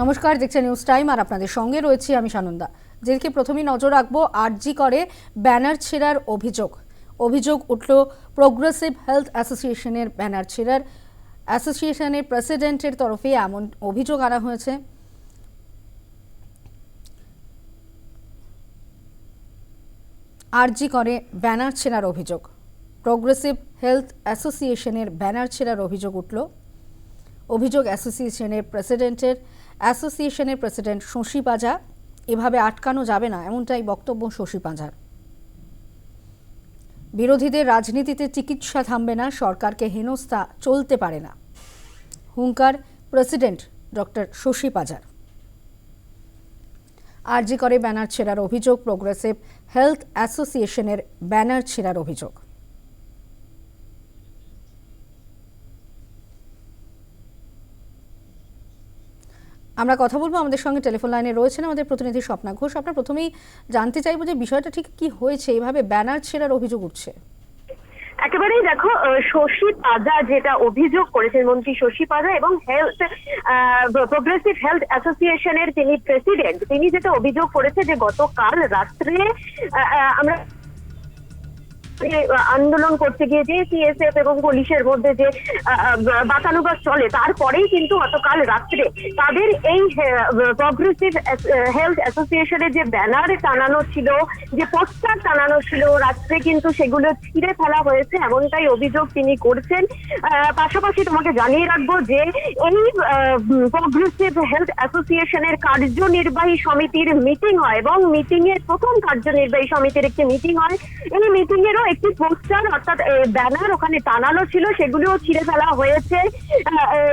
নমস্কার, দেখছেন news time আর আপনাদের সঙ্গে রয়েছি আমি সানন্দা। যেদিকে প্রথমেই নজর রাখব, আরজি করে ব্যানার ছেঁড়ার অভিযোগ। অভিযোগ উঠল প্রোগ্রেসিভ হেলথ অ্যাসোসিয়েশনের ব্যানার ছেঁড়ার। অ্যাসোসিয়েশনের প্রেসিডেন্টের তরফে এমন অভিযোগ আনা হয়েছে। আরজি করে ব্যানার ছেঁড়ার অভিযোগ। প্রোগ্রেসিভ হেলথ অ্যাসোসিয়েশনের ব্যানার ছেঁড়ার অভিযোগ উঠল। অভিযোগ অ্যাসোসিয়েশনের প্রেসিডেন্টের অ্যাসোসিয়েশনের প্রেসিডেন্ট শশী পাজা। এভাবে আটকানো যাবে না, এমনটাই বক্তব্য শশী পাজার। বিরোধীদের রাজনীতিতে চিকিৎসা থামবে না, সরকারকে হেনস্থা চলতে পারে না। হুঙ্কার প্রেসিডেন্ট ডক্টর শশী পাজার। আরজি করে ব্যানার ছেঁড়ার অভিযোগ, প্রোগ্রেসিভ হেলথ অ্যাসোসিয়েশনের ব্যানার ছেঁড়ার অভিযোগ। আমরা কথা বলব আমাদের সঙ্গে টেলিফোন লাইনে রয়েছেন আমাদের প্রতিনিধি স্বপ্না ঘোষ। আপনার প্রথমেই জানতে চাইব যে বিষয়টা ঠিক কি হয়েছে? এইভাবে ব্যানার ছেঁড়ার অভিযোগ উঠছে। একেবারেই দেখো শশী পাজা যেটা অভিযোগ করেছেন মন্ত্রী শশী পাজা এবং হেলথ প্রোগ্রেসিভ হেলথ অ্যাসোসিয়েশনের তিনি প্রেসিডেন্ট তিনি যেটা অভিযোগ করেছে যে গতকাল রাত্রে আমরা আন্দোলন করতে গিয়ে যে সিএসএফ এবং পুলিশের মধ্যে যে বাতানুবাদ চলে, তারপরেই কিন্তু গতকাল রাত্রে তাদের এই প্রগ্রেসিভ হেলথ অ্যাসোসিয়েশনের যে ব্যানার টানানো ছিল, যে পোস্টার টানানো ছিল, রাত্রে কিন্তু সেগুলো ছিঁড়ে ফেলা হয়েছে, এমনটাই অভিযোগ তিনি করছেন। পাশাপাশি তোমাকে জানিয়ে রাখব যে, এই প্রগ্রেসিভ হেলথ অ্যাসোসিয়েশনের কার্যনির্বাহী সমিতির মিটিং হয় এবং মিটিং এর প্রথম কার্যনির্বাহী সমিতির একটি মিটিং হয়। এই মিটিং এরও একটি পোস্টার, অর্থাৎ ব্যানার ওখানে টানানো ছিল, সেগুলিও ছিঁড়ে ফেলা হয়েছে।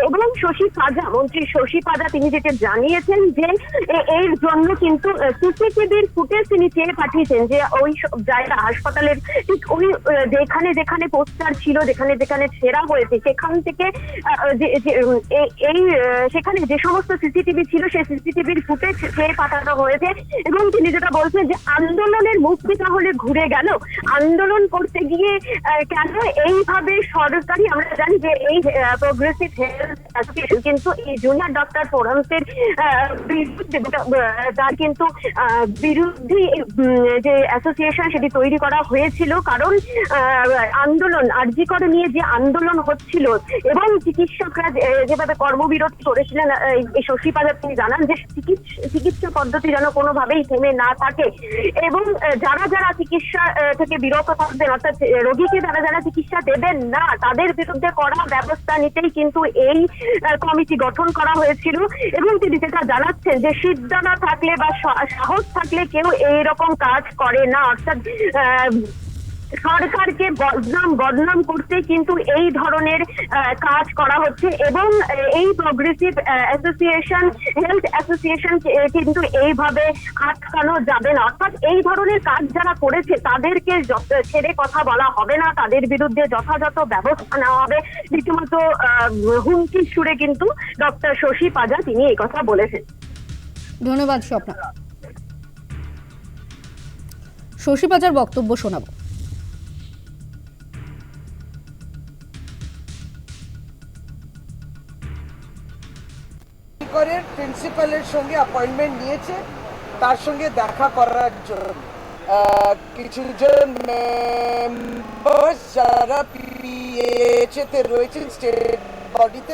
এবং শশী পাজা, মন্ত্রী শশী পাজা তিনি যেটা জানিয়েছেন যে এর জন্য কিন্তু সিসিটিভির ফুটেজ তিনি চেয়ে পাঠিয়েছেন যে, ওই জায়গা, হাসপাতালের ঠিক ওই যেখানে যেখানে পোস্টার ছিল, যেখানে যেখানে ছেঁড়া হয়েছে, সেখান থেকে এই সেখানে যে সমস্ত সিসিটিভি ছিল সেই সিসিটিভির ফুটেজ চেয়ে পাঠানো হয়েছে। এবং তিনি যেটা বলছেন যে, আন্দোলনের মুক্তি তাহলে ঘুরে গেল। আন্দোলন করতে গিয়ে কেন এইভাবে সরকারি আমরা জানি যে এই প্রোগ্রেসিভ হেলথ অ্যাসোসিয়েশন কিন্তু এই জুনিয়র ডক্টর ফোরামসের বিরুদ্ধে তার কিন্তু বিরুদ্ধে যে অ্যাসোসিয়েশন সেটি তৈরি করা হয়েছিল, কারণ আন্দোলন আরজি করে নিয়ে যে আন্দোলন হচ্ছিল, এবং চিকিৎসকরা যেভাবে কর্মবিরতি করেছিলেন এই শশী পাজা তিনি জানান যে চিকিৎসা পদ্ধতি যেন কোনোভাবেই থেমে না থাকে, এবং যারা যারা চিকিৎসা থেকে বিরত থাকবেন, অর্থাৎ রোগীকে যারা যারা চিকিৎসা দেবেন না, তাদের বিরুদ্ধে কড়া ব্যবস্থা নিতেই কিন্তু এই কমিটি গঠন করা হয়েছিল এবং তিনি যেটা জানাচ্ছেন যে সিদ্ধা না থাকলে বা সাহস থাকলে কেউ এইরকম কাজ করে না। অর্থাৎ সরকারকে বদনাম বদনাম করতে কিন্তু এই ধরনের কাজ করা হচ্ছে এবং এই প্রোগ্রেসিভ অ্যাসোসিয়েশন হেলথ অ্যাসোসিয়েশন কিন্তু এইভাবে আটকানো যাবে না। অর্থাৎ এই ধরনের কাজ যারা করেছে, তাদেরকে ছেড়ে কথা বলা হবে না, তাদের বিরুদ্ধে যথাযথ ব্যবস্থা নেওয়া হবে। রীতিমতো হুমকির সুরে কিন্তু ডক্টর শশী পাজা তিনি এই কথা বলেছেন। ধন্যবাদ স্বপ্না। শশী পাজার বক্তব্য শোনাবো। করের প্রিন্সিপালের সঙ্গে অ্যাপয়েন্টমেন্ট নিয়েছে। তার সঙ্গে দেখা করার জন্য। কিছুজন যারা পিএইচএতে রয়েছেন স্টেট বডিতে